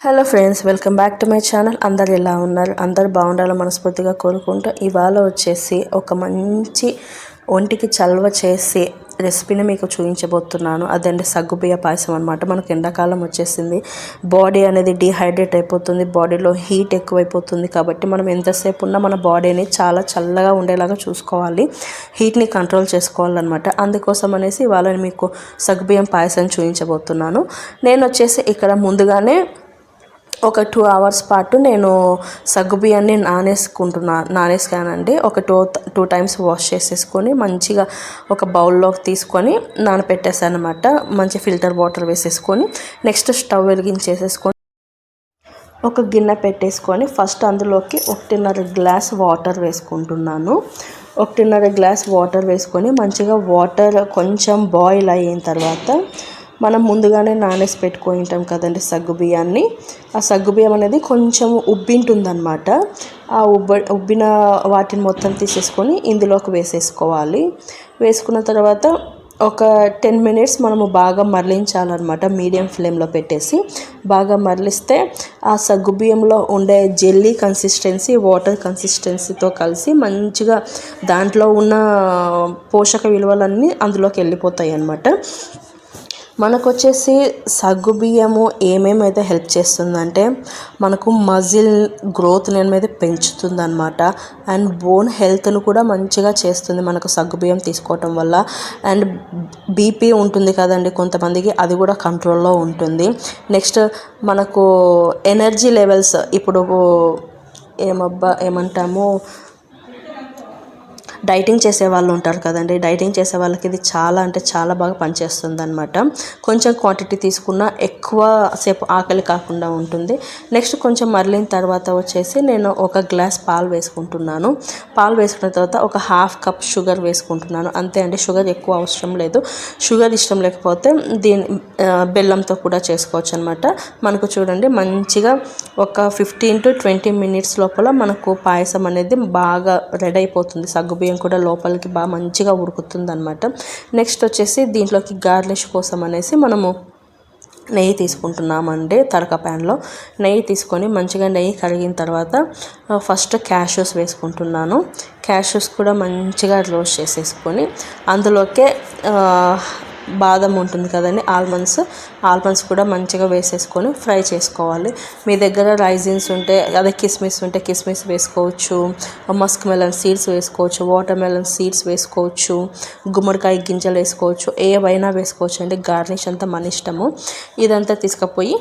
Hello friends welcome back to my channel అందరు ఎలా ఉన్నారు? అందరు బాగుండాలని మనస్ఫూర్తిగా కోరుకుంటూ ఇవాళ వచ్చేసి ఒక మంచి ఒంటికి చల్వ చేసి రెసిపీని మీకు చూపించబోతున్నాను. అదండి సగ్గుబియ్య పాయసం అనమాట మనకు ఎండాకాలం వచ్చేసింది. బాడీ అనేది డిహైడ్రేట్ అయిపోతుంది. బాడీలో హీట్ ఎక్కువైపోతుంది కాబట్టి మనం ఎంతసేపు ఉన్నా మన బాడీని చాలా చల్లగా ఉండేలాగా చూసుకోవాలి. హీట్ని కంట్రోల్ చేసుకోవాలన్నమాట. అందుకోసం అనేసి ఇవాళ మీకు సగ్గుబియ్యం పాయసం చూపించబోతున్నాను. నేను వచ్చేసి ఇక్కడ ముందుగానే ఒక టూ అవర్స్ పాటు నేను సగ్గుబియ్యాన్ని నానేసుకుంటున్నా నానేసుకానండి ఒక టూ టూ టైమ్స్ వాష్ చేసేసుకొని మంచిగా ఒక బౌల్లోకి తీసుకొని నానపెట్టేసాను అనమాట మంచి ఫిల్టర్ వాటర్ వేసేసుకొని నెక్స్ట్ స్టవ్ వెలిగించేసేసుకొని ఒక గిన్నె పెట్టేసుకొని ఫస్ట్ అందులోకి ఒకటిన్నర గ్లాస్ వాటర్ వేసుకుంటున్నాను. ఒకటిన్నర గ్లాస్ వాటర్ వేసుకొని మంచిగా వాటర్ కొంచెం బాయిల్ అయిన తర్వాత మనం ముందుగానే నానేసి పెట్టుకొని ఉంటాం కదండి సగ్గు బియ్యాన్ని. ఆ సగ్గు బియ్యం అనేది కొంచెం ఉబ్బింటుందన్నమాట. ఆ ఉబ్బ ఉబ్బిన వాటిని మొత్తం తీసేసుకొని ఇందులోకి వేసేసుకోవాలి. వేసుకున్న తర్వాత ఒక టెన్ మినిట్స్ మనము బాగా మరలించాలన్నమాట. మీడియం ఫ్లేమ్లో పెట్టేసి బాగా మరలిస్తే ఆ సగ్గుబియ్యంలో ఉండే జెల్లీ కన్సిస్టెన్సీ వాటర్ కన్సిస్టెన్సీతో కలిసి మంచిగా దాంట్లో ఉన్న పోషక విలువలన్నీ అందులోకి వెళ్ళిపోతాయి అన్నమాట మనకు వచ్చేసి సగ్గు బియ్యము ఏమేమైతే హెల్ప్ చేస్తుందంటే మనకు మజిల్ గ్రోత్ అనేది పెంచుతుంది అనమాట అండ్ బోన్ హెల్త్ను కూడా మంచిగా చేస్తుంది మనకు సగ్గు బియ్యం తీసుకోవటం వల్ల. అండ్ బీపీ ఉంటుంది కదండి కొంతమందికి అది కూడా కంట్రోల్లో ఉంటుంది. నెక్స్ట్ మనకు ఎనర్జీ లెవెల్స్ ఇప్పుడు ఏమబ్బా ఏమంటాము? డైటింగ్ చేసే వాళ్ళు ఉంటారు కదండి. డైటింగ్ చేసే వాళ్ళకి ఇది చాలా అంటే చాలా బాగా పనిచేస్తుంది అనమాట కొంచెం క్వాంటిటీ తీసుకున్న ఎక్కువ సేపు ఆకలి కాకుండా ఉంటుంది. నెక్స్ట్ కొంచెం మరలిన తర్వాత వచ్చేసి నేను ఒక గ్లాస్ పాలు వేసుకుంటున్నాను. పాలు వేసుకున్న తర్వాత ఒక హాఫ్ కప్ షుగర్ వేసుకుంటున్నాను. అంతే అండి షుగర్ ఎక్కువ అవసరం లేదు. షుగర్ ఇష్టం లేకపోతే దీని బెల్లంతో కూడా చేసుకోవచ్చు అనమాట మనకు చూడండి మంచిగా ఒక ఫిఫ్టీన్ టు ట్వంటీ మినిట్స్ లోపల మనకు పాయసం అనేది బాగా రెడీ అయిపోతుంది సగ్గుబియ్యం బియ్యం కూడా లోపలికి బాగా మంచిగా ఉడుకుతుంది అనమాట నెక్స్ట్ వచ్చేసి దీంట్లోకి గార్లిష్ కోసం అనేసి మనము నెయ్యి తీసుకుంటున్నామండి తడక ప్యాన్లో. నెయ్యి తీసుకొని మంచిగా నెయ్యి కరిగిన తర్వాత ఫస్ట్ క్యాషూస్ వేసుకుంటున్నాను. క్యాషూస్ కూడా మంచిగా రోస్ట్ చేసేసుకొని అందులోకే బాదం ఉంటుంది కదండి ఆల్మండ్స్. ఆల్మండ్స్ కూడా మంచిగా వేసేసుకొని ఫ్రై చేసుకోవాలి. మీ దగ్గర రైజిన్స్ ఉంటే అదే కిస్మిస్ ఉంటే కిస్మిస్ వేసుకోవచ్చు. మస్క్ మెలన్ సీడ్స్ వేసుకోవచ్చు వాటర్ మెలన్ సీడ్స్ వేసుకోవచ్చు గుమ్మడికాయ గింజలు వేసుకోవచ్చు ఏవైనా వేసుకోవచ్చు అండి. గార్నిష్ అంతా మన ఇష్టము. ఇదంతా తీసుకుపోయి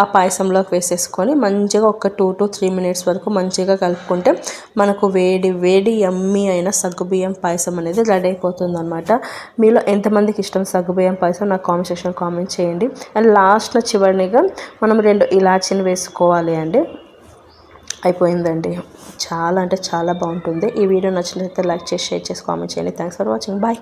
ఆ పాయసంలోకి వేసేసుకొని మంచిగా ఒక టూ టు త్రీ మినిట్స్ వరకు మంచిగా కలుపుకుంటే మనకు వేడి వేడి ఎమ్మి అయిన సగ్గుబియ్యం పాయసం అనేది రెడీ అయిపోతుంది అనమాట మీలో ఎంతమందికి ఇష్టం సగ్గుబియ్యం పాయసం? నాకు కామెంట్ సెక్షన్ కామెంట్ చేయండి. అండ్ లాస్ట్లో చివరినిగా మనం రెండు ఇలాచీని వేసుకోవాలి అండి. అయిపోయిందండి. చాలా అంటే చాలా బాగుంటుంది. ఈ వీడియో నచ్చినట్లయితే లైక్ చేసి షేర్ చేసి కామెంట్ చేయండి. Thanks for watching bye